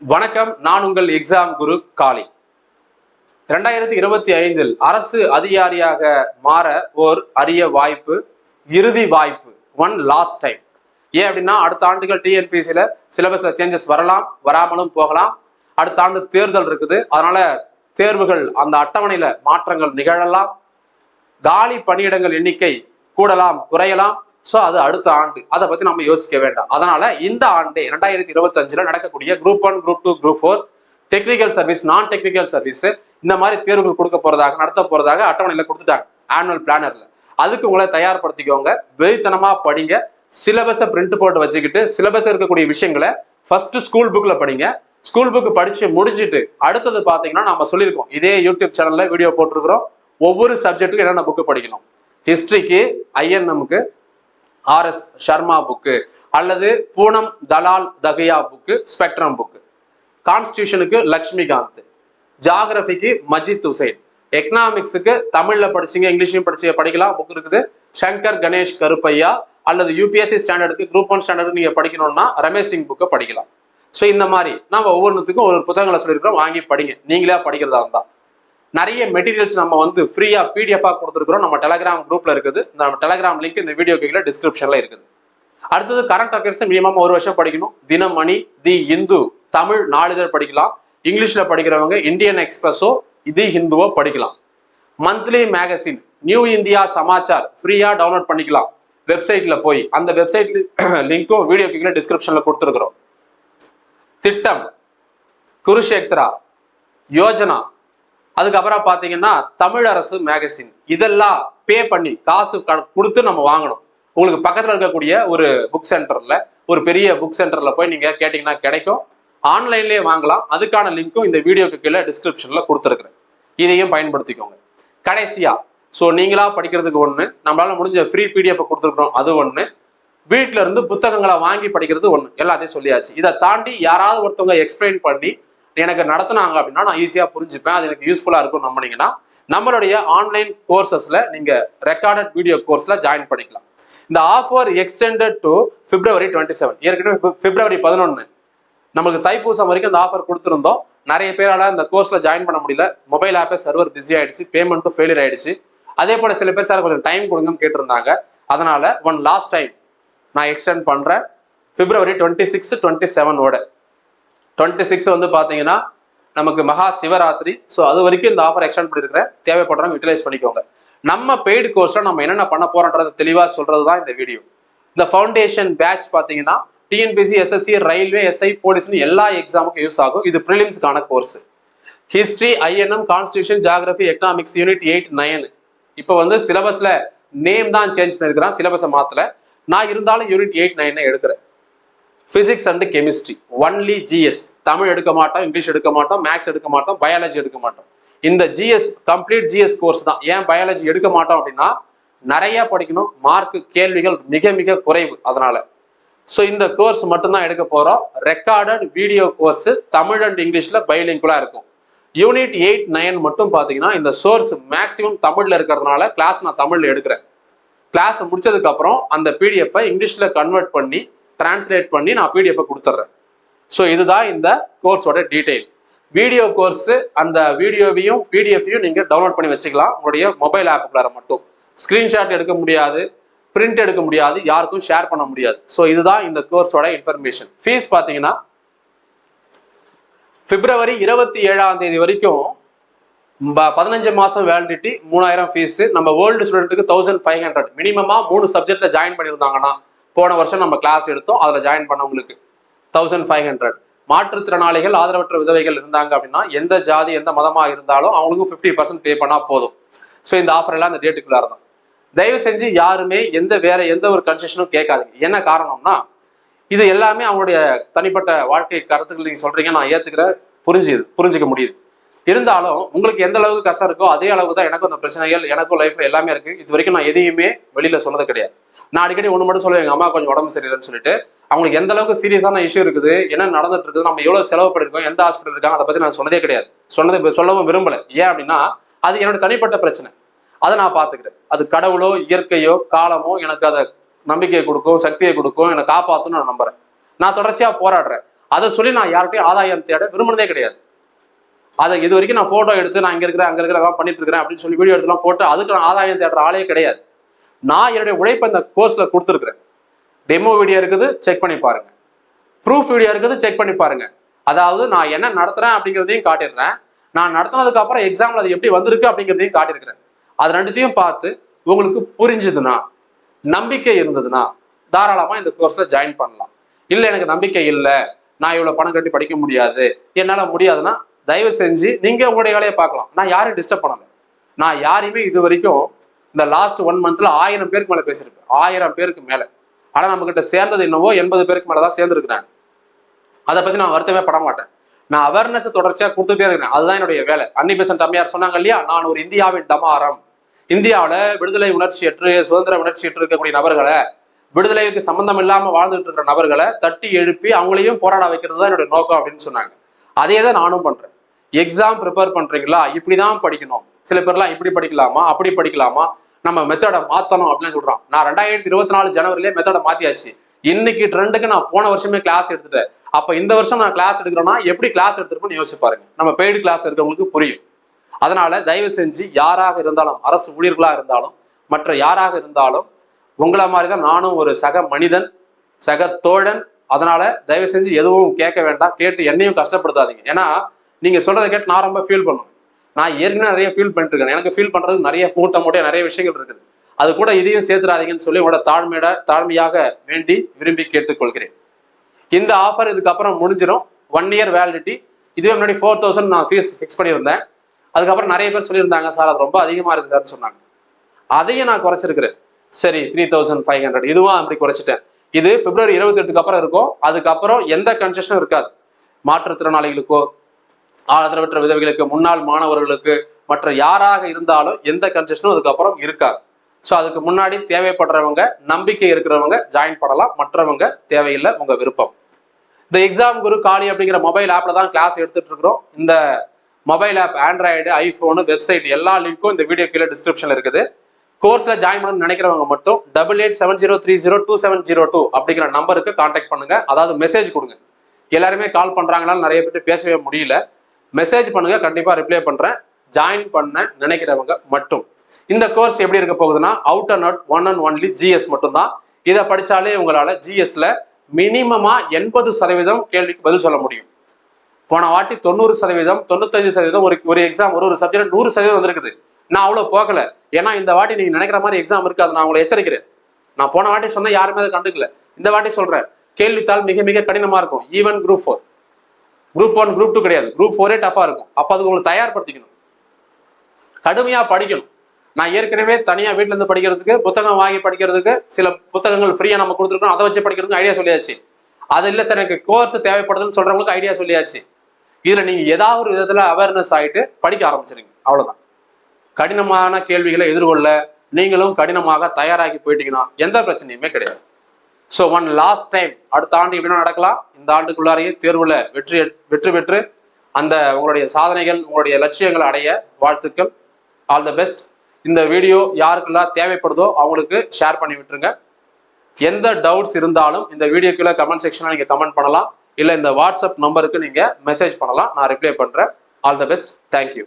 வணக்கம் நான் உங்கள் எக்ஸாம் குரு காளி. இரண்டாயிரத்தி இருபத்தி ஐந்தில் அரசு அதிகாரியாக மாற ஓர் அரிய வாய்ப்பு இறுதி வாய்ப்பு ஒன் லாஸ்ட் டைம் ஏன் அப்படின்னா அடுத்த ஆண்டுகள் டிஎன்பிசியில் சிலபஸில் சேஞ்சஸ் வரலாம் வராமலும் போகலாம். அடுத்த ஆண்டு தேர்தல் இருக்குது. அதனால தேர்வுகள் அந்த அட்டவணையில மாற்றங்கள் நிகழலாம். காலி பணியிடங்கள் எண்ணிக்கை கூடலாம் குறையலாம். ஸோ அது அடுத்த ஆண்டு. அதை பத்தி நம்ம யோசிக்க வேண்டாம். அதனால இந்த ஆண்டு ரெண்டாயிரத்தி இருபத்தஞ்சில் நடக்கக்கூடிய group one group two group four technical service நான் டெக்னிக்கல் சர்வீஸ் இந்த மாதிரி தேர்வுகள் கொடுக்க போறதாக நடத்த போறதாக அட்டவணையில கொடுத்துட்டாங்க ஆனுவல் பிளானர்ல அதுக்கு உங்களை தயார்படுத்திக்கோங்க. வெறித்தனமா படிங்க. சிலபஸை பிரிண்ட் போட்டு வச்சுக்கிட்டு சிலபஸ் இருக்கக்கூடிய விஷயங்களை ஃபர்ஸ்ட் ஸ்கூல் புக்ல படிங்க. ஸ்கூல் புக் படிச்சு முடிச்சுட்டு அடுத்தது பாத்தீங்கன்னா நம்ம சொல்லியிருக்கோம். இதே யூடியூப் சேனல்ல வீடியோ போட்டிருக்கிறோம். ஒவ்வொரு சப்ஜெக்ட்டுக்கும் என்னென்ன புக்கு படிக்கணும்? ஹிஸ்டரிக்கு ஐஎன்எம்க்கு ஆர்எஸ் சர்மா புக்கு அல்லது Poonam Dalal Dahiya book Spectrum book. கான்ஸ்டியூஷனுக்கு Laxmikanth. ஜாகிரபிக்கு மஜித் ஹுசைன் எக்கனாமிக்ஸுக்கு தமிழ்ல படிச்சீங்க இங்கிலீஷையும் படிச்சு படிக்கலாம் புக் இருக்குது. சங்கர் கணேஷ் கருப்பையா அல்லது யூபிஎஸ்சி ஸ்டாண்டர்டுக்கு குரூப் ஒன் ஸ்டாண்டர்டு நீங்க படிக்கணும்னா ரமேஷ் சிங் புக்கை படிக்கலாம். ஸோ இந்த மாதிரி நம்ம ஒவ்வொன்றுத்துக்கும் ஒரு புத்தகங்களை சொல்லியிருக்கிறோம். வாங்கி படிங்க. நீங்களே படிக்கிறதா இருந்தால் நிறைய மெட்டீரியல்ஸ் நம்ம வந்து ஃப்ரீயா பிடிஎஃபா கொடுத்துருக்கிறோம். நம்ம டெலகிராம் குரூப்ல இருக்குது. நம்ம டெலகிராம் லிங்க் இந்த வீடியோ கீழே டிஸ்கிரிப்ஷன்ல இருக்குது. அடுத்தது கரண்ட் அஃபேர்ஸ் மினிமம் ஒரு வருஷம் படிக்கணும். தினமணி தி இந்து தமிழ் நாளிதழ் படிக்கலாம். இங்கிலீஷ்ல படிக்கிறவங்க இந்தியன் எக்ஸ்பிரஸோ தி ஹிந்துவோ படிக்கலாம். Monthly magazine New India Samachar ஃப்ரீயா டவுன்லோட் பண்ணிக்கலாம். வெப்சைட்ல போய் அந்த வெப்சைட் லிங்க்கும் வீடியோ கீழே டிஸ்கிரிப்ஷன்ல கொடுத்துருக்குறோம். திட்டம் குருஷேத்ரா யோஜனா அதுக்கப்புறம் பார்த்தீங்கன்னா தமிழ் அரசு மேகசின் இதெல்லாம் பே பண்ணி காசு கொடுத்து நம்ம வாங்கணும். உங்களுக்கு பக்கத்தில் இருக்கக்கூடிய ஒரு புக் சென்டரில் ஒரு பெரிய புக் சென்டரில் போய் நீங்கள் கேட்டிங்கன்னா கிடைக்கும். ஆன்லைன்லேயே வாங்கலாம். அதுக்கான லிங்க்கும் இந்த வீடியோக்கு கீழே டிஸ்கிரிப்ஷனில் கொடுத்துருக்குறேன். இதையும் பயன்படுத்திக்கோங்க. கடைசியாக ஸோ நீங்களாக படிக்கிறதுக்கு ஒன்று நம்மளால் முடிஞ்ச ஃப்ரீ பிடிஎஃப் கொடுத்துருக்குறோம் அது ஒன்று வீட்ல இருந்து புத்தகங்களை வாங்கி படிக்கிறது ஒன்று எல்லாத்தையும் சொல்லியாச்சு. இதை தாண்டி யாராவது ஒருத்தவங்க எக்ஸ்பிளைன் பண்ணி எனக்கு நடத்துனாங்க அப்படின்னா நான் ஈஸியாக புரிஞ்சுப்பேன். அது எனக்கு யூஸ்ஃபுல்லாக இருக்கும் நம்பினீங்கன்னா நம்மளுடைய ஆன்லைன் கோர்சஸில் நீங்கள் ரெக்கார்டட் வீடியோ கோர்ஸில் ஜாயின் பண்ணிக்கலாம். இந்த offer extended to February twenty seven ஏற்கனவே பிப்ரவரி பதினொன்று நமக்கு தைப்பூசம் வரைக்கும் இந்த ஆஃபர் கொடுத்துருந்தோம். நிறைய பேரால் இந்த கோர்ஸில் ஜாயின் பண்ண முடியல. மொபைல் ஆப்பே சர்வர் பிஸி ஆயிடுச்சு. பேமெண்ட்டும் ஃபெயிலியர் ஆயிடுச்சு. அதே போல் சில பேர் சார் கொஞ்சம் டைம் கொடுங்கன்னு கேட்டிருந்தாங்க. அதனால் ஒன் லாஸ்ட் டைம் நான் எக்ஸ்டெண்ட் பண்ணுறேன் பிப்ரவரி டுவெண்ட்டி சிக்ஸ் டுவெண்ட்டி செவனோட டுவெண்ட்டி சிக்ஸ் வந்து பார்த்தீங்கன்னா நமக்கு மகா சிவராத்திரி. ஸோ அது வரைக்கும் இந்த ஆஃபர் எக்ஸ்டெண்ட் பண்ணியிருக்கிறேன் தேவைப்படுறவங்க யூட்டிலைஸ் பண்ணிக்கோங்க. நம்ம பெய்டு கோர்ஸில் நம்ம என்னென்ன பண்ண போறோன்றது தெளிவாக சொல்றது தான் இந்த வீடியோ இந்த ஃபவுண்டேஷன் பேட்ச் பார்த்தீங்கன்னா டிஎன்பிசி எஸ்எஸ்சி ரயில்வே எஸ்ஐ போலீஸ்னு எல்லா எக்ஸாமுக்கும் யூஸ் ஆகும். இது ப்ரிலிம்ஸ்க்கான course history INM constitution geography economics unit eight nine இப்போ வந்து சிலபஸில் நேம் தான் சேஞ்ச் பண்ணியிருக்கிறான் சிலபஸை மாத்தல. நான் இருந்தாலும் யூனிட் எயிட் நைனை எடுக்கிறேன். Physics and chemistry only GS Tamil எடுக்க மாட்டோம் இங்கிலீஷ் எடுக்க மாட்டோம் மேக்ஸ் எடுக்க மாட்டோம் பயாலஜி எடுக்க மாட்டோம். இந்த ஜிஎஸ் கம்ப்ளீட் ஜிஎஸ் கோர்ஸ் தான். ஏன் பயாலஜி எடுக்க மாட்டோம் அப்படின்னா நிறைய படிக்கணும். மார்க் கேள்விகள் மிக மிக குறைவு அதனால. ஸோ இந்த கோர்ஸ் மட்டும்தான் எடுக்க போறோம். Recorded video course Tamil and இங்கிலீஷ்ல பைலிங்குலா இருக்கும். யூனிட் எயிட் நைன் மட்டும் பார்த்தீங்கன்னா இந்த சோர்ஸ் மேக்ஸிமம் தமிழ்ல இருக்கிறதுனால கிளாஸ் நான் தமிழ்ல எடுக்கிறேன். கிளாஸ் முடிச்சதுக்கு அப்புறம் அந்த பிடிஎஃப்பை இங்கிலீஷ்ல கன்வெர்ட் பண்ணி டிரான்ஸ்லேட் பண்ணி நான் பிடிஎஃப் கொடுத்துட்றேன். ஸோ இதுதான் இந்த கோர்ஸோட டீட்டெயில் வீடியோ கோர்ஸ் அந்த வீடியோவையும் பிடிஎஃப்பையும் நீங்கள் டவுன்லோட் பண்ணி வச்சுக்கலாம். உங்களுடைய மொபைல் ஆப்புக்குள்ளார மட்டும். ஸ்க்ரீன்ஷாட் எடுக்க முடியாது பிரிண்ட் எடுக்க முடியாது யாருக்கும் ஷேர் பண்ண முடியாது. ஸோ இதுதான் இந்த கோர்ஸோட இன்ஃபர்மேஷன் ஃபீஸ் பார்த்தீங்கன்னா பிப்ரவரி இருபத்தி ஏழாம் தேதி வரைக்கும் ப- பதினஞ்சு மாதம் வேலிடிட்டி மூணாயிரம் ஃபீஸ் நம்ம வேர்ல்டு ஸ்டூடெண்ட்டுக்கு தௌசண்ட் ஃபைவ் ஹண்ட்ரட் மினிமமாக மூணு சப்ஜெக்டில் ஜாயின் பண்ணியிருந்தாங்கன்னா போன வருஷம் நம்ம கிளாஸ் எடுத்தோம். அதில் ஜாயின் பண்ணவங்களுக்கு தௌசண்ட் ஃபைவ் ஹண்ட்ரட் மாற்றுத்திறனாளிகள் ஆதரவற்ற விதவைகள் இருந்தாங்க அப்படின்னா எந்த ஜாதி எந்த மதமாக இருந்தாலும் அவங்களுக்கும் ஃபிஃப்டி பர்சன்ட் பே பண்ணால் போதும். ஸோ இந்த ஆஃபர் எல்லாம் அந்த டேட்டுக்குள்ளார தான். தயவு செஞ்சு யாருமே எந்த வேற எந்த ஒரு கன்செஷனும் கேட்காதுங்க. என்ன காரணம்னா இது எல்லாமே அவங்களுடைய தனிப்பட்ட வாழ்க்கை கருத்துக்கள் நீங்கள் சொல்கிறீங்க நான் ஏற்றுக்கிறேன் புரிஞ்சுது புரிஞ்சுக்க முடியுது. இருந்தாலும் உங்களுக்கு எந்த அளவுக்கு கஷ்டம் இருக்கோ அதே அளவுக்கு தான் எனக்கும் அந்த பிரச்சனைகள் எனக்கும் லைஃப்ல எல்லாமே இருக்கு. இது வரைக்கும் நான் எதையுமே வெளியில சொன்னது கிடையாது. நான் அடிக்கடி ஒன்று மட்டும் சொல்லுவேன் எங்க அம்மா கொஞ்சம் உடம்பு சரியில்லைன்னு சொல்லிட்டு. அவங்களுக்கு எந்த அளவுக்கு சீரியஸான இஷ்யூ இருக்குது என்ன நடந்துட்டு இருக்குது நம்ம எவ்வளவு செலவு பண்ணிருக்கோம் எந்த ஹாஸ்பிட்டல் இருக்காங்க அதை பத்தி நான் சொன்னதே கிடையாது. சொன்னதை சொல்லவும் விரும்பல. ஏன் அப்படின்னா அது என்னோட தனிப்பட்ட பிரச்சனை. அதை நான் பார்த்துக்கிறேன். அது கடவுளோ இயற்கையோ காலமோ எனக்கு அதை நம்பிக்கையை கொடுக்கும் சக்தியை கொடுக்கும் என்னை காப்பாற்றணும்னு நான் நம்புறேன். நான் தொடர்ச்சியாக போராடுறேன். அதை சொல்லி நான் யார்கிட்டையும் ஆதாயம் தேட விரும்பினதே கிடையாது. அதை இது வரைக்கும் நான் போட்டோ எடுத்து நான் இங்க இருக்கிறேன் அங்க இருக்கிற பண்ணிட்டு இருக்கிறேன் அப்படின்னு சொல்லி வீடியோ எடுத்துலாம் போட்டு அதுக்கு நான் ஆதாயம் தேடுற ஆளே கிடையாது. நான் என்னுடைய உழைப்பை இந்த கோர்ஸ்ல கொடுத்துருக்குறேன். டெமோ வீடியோ இருக்குது செக் பண்ணி பாருங்க. ப்ரூஃப் வீடியோ இருக்குது செக் பண்ணி பாருங்க. அதாவது நான் என்ன நடத்துறேன் அப்படிங்கிறதையும் காட்டிடுறேன். நான் நடத்தினதுக்கு அப்புறம் எக்ஸாம்ல அது எப்படி வந்திருக்கு அப்படிங்கிறதையும் காட்டியிருக்கிறேன். அது ரெண்டுத்தையும் பார்த்து உங்களுக்கு புரிஞ்சுதுன்னா நம்பிக்கை இருந்ததுன்னா தாராளமா இந்த கோர்ஸ்ல ஜாயின் பண்ணலாம். இல்லை எனக்கு நம்பிக்கை இல்லை நான் இவ்வளவு பணம் கட்டி படிக்க முடியாது என்னால முடியாதுன்னா தயவு செஞ்சு நீங்க உங்களுடைய வேலையை பார்க்கலாம். நான் யாரையும் டிஸ்டர்ப் பண்ணல. நான் யாரையுமே இது வரைக்கும் இந்த லாஸ்ட் ஒன் மந்த்ல ஆயிரம் பேருக்கு மேல பேசியிருக்கேன். ஆயிரம் பேருக்கு மேல. ஆனா நம்ம கிட்ட சேர்ந்தது என்னவோ எண்பது பேருக்கு மேலதான் சேர்ந்துருக்கிறேன் அதை பத்தி நான் வருத்தமே பட மாட்டேன். நான் அவேர்னஸ் தொடர்ச்சியா கொடுத்துட்டே இருக்கிறேன். அதுதான் என்னுடைய வேலை. அன்னிபெசன் பெசன்ட் சொன்னாங்க இல்லையா? நான் ஒரு இந்தியாவின் டமாரம் இந்தியாவில் விடுதலை உணர்ச்சி எற்று சுதந்திர உணர்ச்சியற்று இருக்கக்கூடிய நபர்களை விடுதலைக்கு சம்பந்தம் இல்லாம வாழ்ந்துட்டு இருக்கிற நபர்களை தட்டி எழுப்பி அவங்களையும் போராட வைக்கிறது தான் என்னுடைய நோக்கம் அப்படின்னு சொன்னாங்க. அதே தான் நானும் பண்றேன். எக்ஸாம் ப்ரிப்பேர் பண்றீங்களா? இப்படிதான் படிக்கணும். சில பேர்லாம் இப்படி படிக்கலாமா? அப்படி படிக்கலாமா? நம்ம மெத்தடை மாத்தணும் அப்படின்னு சொல்றான். நான் ரெண்டாயிரத்தி இருபத்தி நாலு ஜனவரிலே மெத்தடை மாத்தியாச்சு. இன்னைக்கு ட்ரெண்டுக்கு நான் போன வருஷமே கிளாஸ் எடுத்துட்டேன். அப்ப இந்த வருஷம் நான் கிளாஸ் எடுக்கிறேன்னா எப்படி கிளாஸ் எடுத்திருப்பேன்னு யோசிச்சு பாருங்க. நம்ம பெய்டு கிளாஸ் இருக்கவங்களுக்கு புரியும். அதனால தயவு செஞ்சு யாராக இருந்தாலும் அரசு ஊழியர்களா இருந்தாலும் மற்ற யாராக இருந்தாலும் உங்களை மாதிரி தான் நானும் ஒரு சக மனிதன் சக தோழன். அதனால தயவு செஞ்சு எதுவும் கேட்க வேண்டாம். கேட்டு என்னையும் கஷ்டப்படுத்தாதீங்க. ஏன்னா நீங்க சொல்றதை கேட்டு நான் ரொம்ப ஃபீல் பண்ணுவேன். நான் ஏற்கனவே நிறைய ஃபீல் பண்ணிட்டு இருக்கேன் எனக்கு ஃபீல் பண்றது நிறைய மூட்டை முடிய நிறைய விஷயங்கள் இருக்குது. அது கூட இதையும் சேர்த்துறாதீங்கன்னு சொல்லி உங்களோட தாழ்மையிட தாழ்மையாக வேண்டி விரும்பி கேட்டுக்கொள்கிறேன். இந்த ஆஃபர் இதுக்கப்புறம் முடிஞ்சிடும் ஒன் இயர் வேலிடிட்டி இதுவே முன்னாடி ஃபோர் தௌசண்ட் நான் ஃபீஸ் ஃபிக்ஸ் பண்ணியிருந்தேன். அதுக்கப்புறம் நிறைய பேர் சொல்லியிருந்தாங்க சார் அது ரொம்ப அதிகமாக இருக்குது சார் சொன்னாங்க. அதையும் நான் குறைச்சிருக்கிறேன். சரி த்ரீ தௌசண்ட் ஃபைவ் ஹண்ட்ரட் இதுவும் அப்படி குறைச்சிட்டேன். இது பிப்ரவரி இருபத்தி எட்டுக்கு அப்புறம் இருக்கும். அதுக்கப்புறம் எந்த கன்செஷனும் இருக்காது. மாற்றுத்திறனாளிகளுக்கோ ஆதரவற்ற விதவைகளுக்கு முன்னாள் மாணவர்களுக்கு மற்ற யாராக இருந்தாலும் எந்த கன்செஷனும் அதுக்கப்புறம் இருக்காது. ஸோ அதுக்கு முன்னாடி தேவைப்படுறவங்க நம்பிக்கை இருக்கிறவங்க ஜாயின் பண்ணலாம். மற்றவங்க தேவையில்லை உங்க விருப்பம். இந்த எக்ஸாம் குரு காலி அப்படிங்கிற மொபைல் ஆப்ல தான் கிளாஸ் எடுத்துட்டு இருக்கிறோம். இந்த mobile app Android iPhone website எல்லா லிங்க்கும் இந்த வீடியோ கீழே டிஸ்கிரிப்ஷன்ல இருக்குது. கோர்ஸ்ல ஜாயின் பண்ணணும்னு நினைக்கிறவங்க மட்டும் double eight seven zero three zero two seven zero two அப்படிங்கிற நம்பருக்கு கான்டாக்ட் பண்ணுங்க. அதாவது மெசேஜ் கொடுங்க. எல்லாருமே கால் பண்றாங்கனால நிறைய பேர் பேசவே முடியல. மெசேஜ் பண்ணுங்க கண்டிப்பா ரிப்ளை பண்றேன். ஜாயின் பண்ண நினைக்கிறவங்க மட்டும். இந்த கோர்ஸ் எப்படி இருக்க போகுதுன்னா out and out one and only GS மட்டும்தான். இதை படிச்சாலே உங்களால ஜிஎஸ்ல மினிமமா எண்பது சதவீதம் கேள்விக்கு பதில் சொல்ல முடியும். போன வாட்டி தொண்ணூறு சதவீதம் தொண்ணூத்தஞ்சு சதவீதம் ஒரு ஒரு எக்ஸாம் ஒரு ஒரு சப்ஜெக்ட் நூறு சதவீதம் வந்திருக்குது. நான் அவ்வளோ போகல. ஏன்னா இந்த வாட்டி நீங்கள் நினைக்கிற மாதிரி எக்ஸாம் இருக்காது நான் உங்களை எச்சரிக்கிறேன். நான் போன வாட்டி சொன்னால் யாருமே அதை கண்டுக்கல. இந்த வாட்டி சொல்கிறேன் கேள்வித்தாள் மிக மிக கடினமாக இருக்கும். Even group four group one group two கிடையாது. குரூப் ஃபோரே டஃபா இருக்கும். அப்ப அதுக்கு உங்களை தயார்படுத்திக்கணும். கடுமையா படிக்கணும். நான் ஏற்கனவே தனியா வீட்ல இருந்து படிக்கிறதுக்கு புத்தகம் வாங்கி படிக்கிறதுக்கு சில புத்தகங்கள் ஃப்ரீயா நம்ம கொடுத்துருக்கோம் அதை வச்சு படிக்கிறதுக்கு ஐடியா சொல்லியாச்சு. அது இல்ல சார் எனக்கு கோர்ஸ் தேவைப்படுதுன்னு சொல்றவங்களுக்கு ஐடியா சொல்லியாச்சு. இதுல நீங்க ஏதாவது ஒரு விதத்துல அவேர்னஸ் ஆயிட்டு படிக்க ஆரம்பிச்சிருங்க. அவ்வளவுதான். கடினமான கேள்விகளை எதிர்கொள்ள நீங்களும் கடினமாக தயாராகி போயிட்டீங்கன்னா எந்த பிரச்சனையுமே கிடையாது. ஸோ ஒன் லாஸ்ட் டைம் அடுத்த ஆண்டு இப்படின்னா நடக்கலாம். இந்த ஆண்டுக்குள்ளாரையே தேர்வில் வெற்றி வெற்றி பெற்று அந்த உங்களுடைய சாதனைகள் உங்களுடைய லட்சியங்களை அடைய வாழ்த்துக்கள். ஆல் த பெஸ்ட் இந்த வீடியோ யாருக்கெல்லாம் தேவைப்படுதோ அவங்களுக்கு ஷேர் பண்ணி விட்டுருங்க. எந்த டவுட்ஸ் இருந்தாலும் இந்த வீடியோக்குள்ள கமெண்ட் செக்ஷனில் நீங்கள் கமெண்ட் பண்ணலாம். இல்லை இந்த வாட்ஸ்அப் நம்பருக்கு நீங்கள் மெசேஜ் பண்ணலாம். நான் ரிப்ளை பண்ணுறேன் ஆல் த பெஸ்ட் தேங்க்யூ